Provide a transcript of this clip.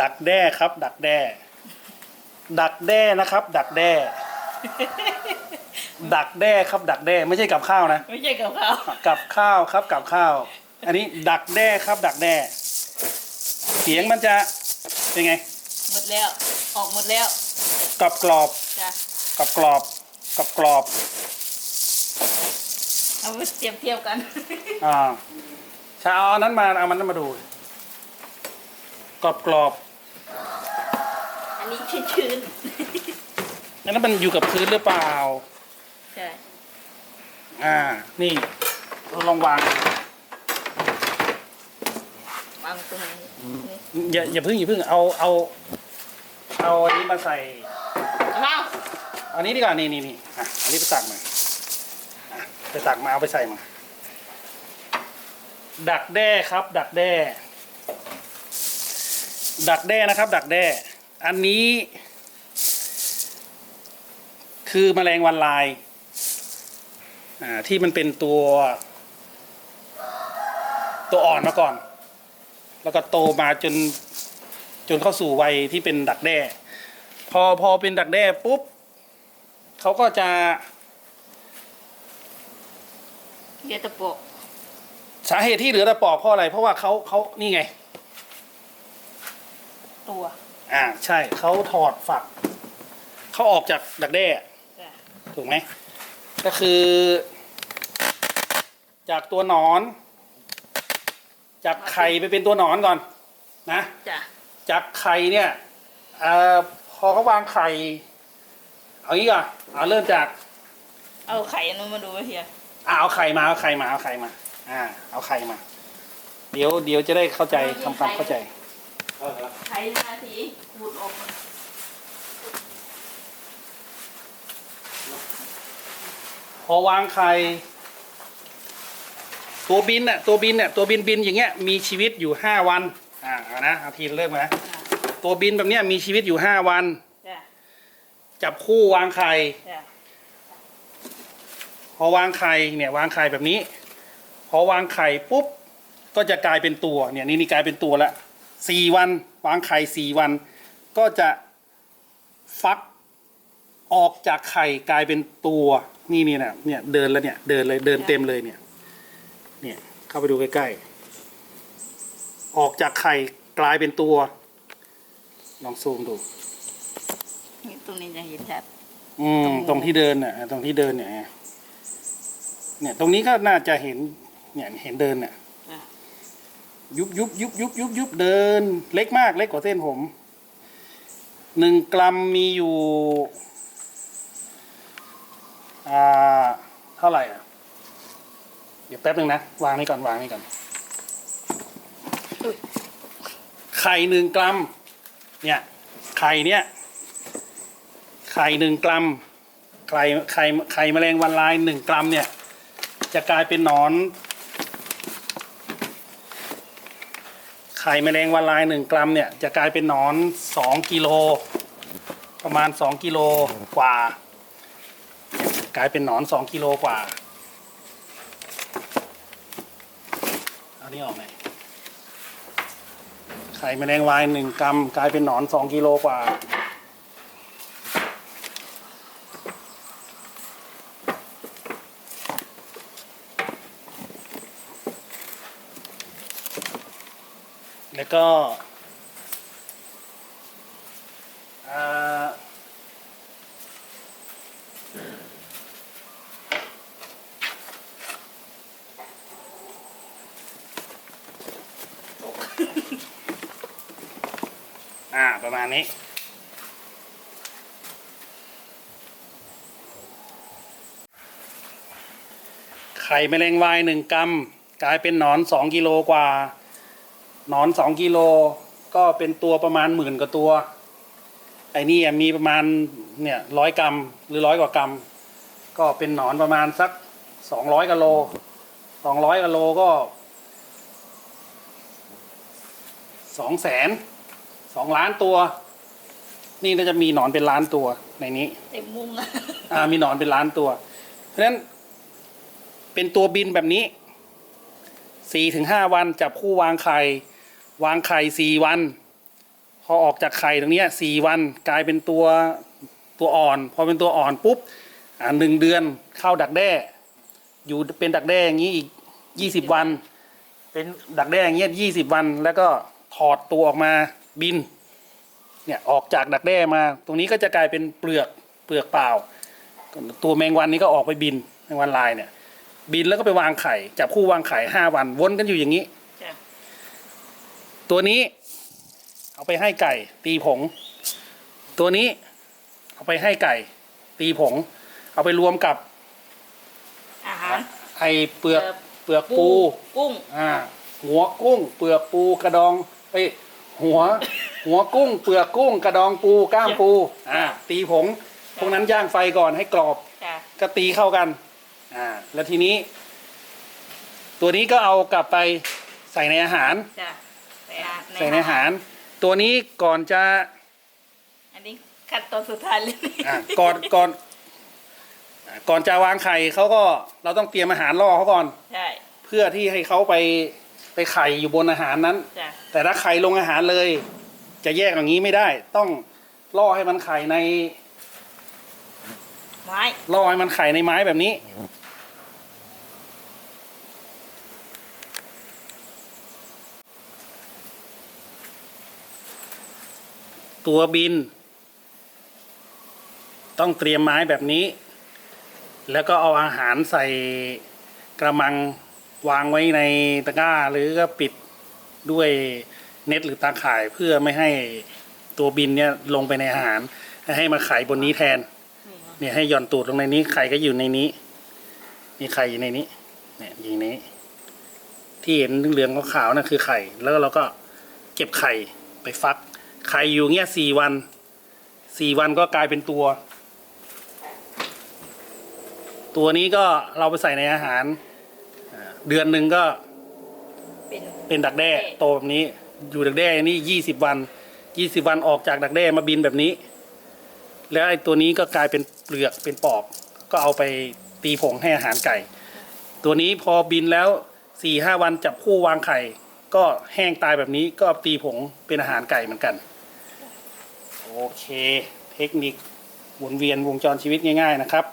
ดักแด้ครับ ดักแด้ ดักแด้นะครับ ดักแด้ ดักแด้ครับ ดักแด้ไม่ใช่กับข้าวนะ ไม่ใช่กับเขากับข้าวครับกับข้าว อันนี้ดักแด้ครับ ดักแด้ เสียงมันจะเป็นไง หมดแล้ว ออกหมดแล้วกรอบกรอบจ้ะกรอบกรอบกรอบกรอบเอาไปเทียบเทียบกัน อ่าชาเอาอันนั้นมาเอามันนั้นมาดู กรอบกรอบอันนี้ชื้นอันนั้นมันอยู่กับพื้นหรือเปล่าๆใช่ อ่า นี่เราลองวาง วางตรงนี้นี่อย่าอย่าเพึ่งอย่าเพึ่งเอาเอา เอาอันนี้มาใส่ เอาอันนี้ดีกว่านี่นี่นี่อะอันนี้ไปตักมาอะไปตักมาเอาไปใส่มา ดักแด้ครับ ดักแด้ ดักแด้นะครับ ดักแด้ อันนี้ คือแมลงวันลายอ่าที่มันเป็นตัว ตัวอ่อนมาก่อน แล้วก็โตมาจนจนเข้าสู่วัยที่เป็นดักแด้ พอพอเป็นดักแด้ปุ๊บเขาก็จะเรียกตะโปกสาเหตุที่เหลือแต่ปอกเพราะอะไร เพราะว่าเขาเขานี่ไง ตัว อ่าใช่เขาถอดฝัก เขาออกจากดักแด้จ้ะถูกไหมก็คือ จากตัวหนอน จากไข่ไปเป็นตัวหนอนก่อน นะ จ้ะจากไข่เนี่ยเอ่อพอเขาวางไข่ เอางี้ก่อนเอาเริ่มจากเอาไข่อันนู้นมาดูไว้เฮียอ่าเอาไข่มาเอาไข่มาเอาไข่มา อ่า เอาไข่มา เดี๋ยวเดี๋ยวจะได้เข้าใจทำความเข้าใจ ไข่นาทีขูดออกมาพอวางไข่ตัวบินน่ะตัวบินเนี่ยตัวบินบินอย่างเงี้ยมีชีวิตอยู่ห้าวันอ่าเอานะเอาทีละเริ่มนะอะตัวบินแบบเนี้ยมีชีวิตอยู่ห้าวัน จ้ะจับคู่วางไข่ จ้ะพอวางไข่เนี่ยวางไข่แบบนี้ พอวางไข่ปุ๊บก็จะกลายเป็นตัวเนี่ยนี่นี่กลายเป็นตัวละ สี่วันวางไข่สี่วัน ก็จะฟักออกจากไข่กลายเป็นตัวนี่นี่นะเนี่ยเดินแล้วเนี่ยเดินเลยเดินเต็มเลยเนี่ยเนี่ยเข้าไปดูใกล้ๆออกจากไข่กลายเป็นตัว ลองซูมดูนี่ตรงนี้จะเห็นชัดอืมตรงที่เดินน่ะตรงที่เดินเนี่ยเนี่ยตรงนี้ก็น่าจะเห็นเนี่ยเห็นเดินน่ะจ้ะ ยุบยุบยุบยุบยุบยุบเดิน เล็กมากเล็กกว่าเส้นผมหนึ่งกรัมมีอยู่อ่าเท่าไหร่อะเดี๋ยวแป๊บหนึ่งนะ วางนี่ก่อนวางนี่ก่อนไข่หนึ่งกรัม เนี่ยไข่เนี่ยไข่หนึ่งกรัมไข่ไข่ไข่แมลงวันลายหนึ่งกรัมเนี่ย จะกลายเป็นหนอน ไข่แมลงวันลายหนึ่งกรัมเนี่ยจะกลายเป็นหนอนสองกิโลประมาณสองกิโลกว่า กลายเป็นหนอนสองกิโลกว่าเอานี้ออกไหมไข่แมลงวายหนึ่งกรัม กลายเป็นหนอนสองกิโลกว่า แล้วก็อ่าอ่าประมาณนี้ไข่แมลงวายหนึ่งกรัมกลายเป็นหนอนสองกิโลกว่า หนอนสองกิโลก็เป็นตัวประมาณหมื่นกว่าตัว ไอ้นี่อะมีประมาณเนี่ยร้อยกรัมหรือร้อยกว่ากรัม ก็เป็นหนอนประมาณสักสองร้อยกิโลสองร้อยกิโลก็สองแสนสองล้านตัว นี่น่าจะมีหนอนเป็นล้านตัวในนี้เต็มมุ้งอะอ่ามีหนอนเป็นล้านตัว เพราะฉะนั้น เป็นตัวบินแบบนี้สี่ถึงห้าวันจับคู่วางไข่ วางไข่สี่วัน พอออกจากไข่ตรงนี้สี่วันกลายเป็นตัวตัวอ่อน พอเป็นตัวอ่อนปุ๊บอ่าหนึ่งเดือนเข้าดักแด้ อยู่เป็นดักแด้อย่างนี้อีกยี่สิบวัน เป็นดักแด้อย่างเงี้ยยี่สิบวัน แล้วก็ถอดตัวออกมาบินเนี่ยออกจากดักแด้มา ตรงนี้ก็จะกลายเป็นเปลือกเปลือกเปล่า ตัวแมงวันนี้ก็ออกไปบินแมงวันลายเนี่ย บินแล้วก็ไปวางไข่จับคู่วางไข่ห้าวันวนกันอยู่อย่างนี้ ตัวนี้ เอาไปให้ไก่ ตีผง ตัวนี้ เอาไปให้ไก่ ตีผง เอาไปรวมกับอาหารไอเปลือกเปลือกปู กุ้งอ่า หัวกุ้ง เปลือกปูกระดองเอ้ยหัว หัวกุ้ง เปลือกกุ้ง กระดองปูก้ามปู อ่า ตีผงพวกนั้นย่างไฟก่อนให้กรอบจ้ะก็ตีเข้ากัน อ่า แล้วทีนี้ ตัวนี้ก็เอากลับไปใส่ในอาหาร จ้ะ ใส่อาใส่ในอาหาร ตัวนี้ก่อนจะ อันนี้ขั้นตอนสุดท้ายเลยอะก่อนก่อนอะก่อนจะวางไข่เขาก็เราต้องเตรียมอาหารล่อเขาก่อน ใช่ เพื่อที่ให้เขาไปไปไข่อยู่บนอาหารนั้น จ้ะ แต่ถ้าไข่ลงอาหารเลย จะแยกอย่างนี้ไม่ได้ ต้องล่อให้มันไข่ในไม้ ล่อให้มันไข่ในไม้แบบนี้ ตัวบิน ต้องเตรียมไม้แบบนี้ แล้วก็เอาอาหารใส่กระมังวางไว้ในตะกร้า หรือก็ปิดด้วยเน็ตหรือตาข่ายเพื่อไม่ให้ตัวบินเนี่ยลงไปในอาหาร ให้มาไข่บนนี้แทน เนี่ยให้หย่อนตูดลงในนี้ไข่ก็อยู่ในนี้มีไข่อยู่ในนี้ เนี่ยอยู่นนี้ ที่เห็นเหลืองขาวๆนั่นคือไข่ แล้วเราก็เก็บไข่ไปฟัก ไข่อยู่เงี้ยสี่วันสี่วันก็กลายเป็นตัว ตัวนี้ก็เราไปใส่ในอาหาร เดือนหนึ่งก็เป็นเป็นดักแด้โตแบบนี้ อยู่ดักแด้นี่ยี่สิบวันยี่สิบวันออกจากดักแด้มาบินแบบนี้ แล้วไอ้ตัวนี้ก็กลายเป็นเปลือกเป็นปอก ก็เอาไปตีผงให้อาหารไก่ ตัวนี้พอบินแล้วสี่ห้าวันจับคู่วางไข่ ก็แห้งตายแบบนี้ก็ตีผงเป็นอาหารไก่เหมือนกัน โอเค เทคนิควนเวียนวงจรชีวิตง่าย ๆ นะครับ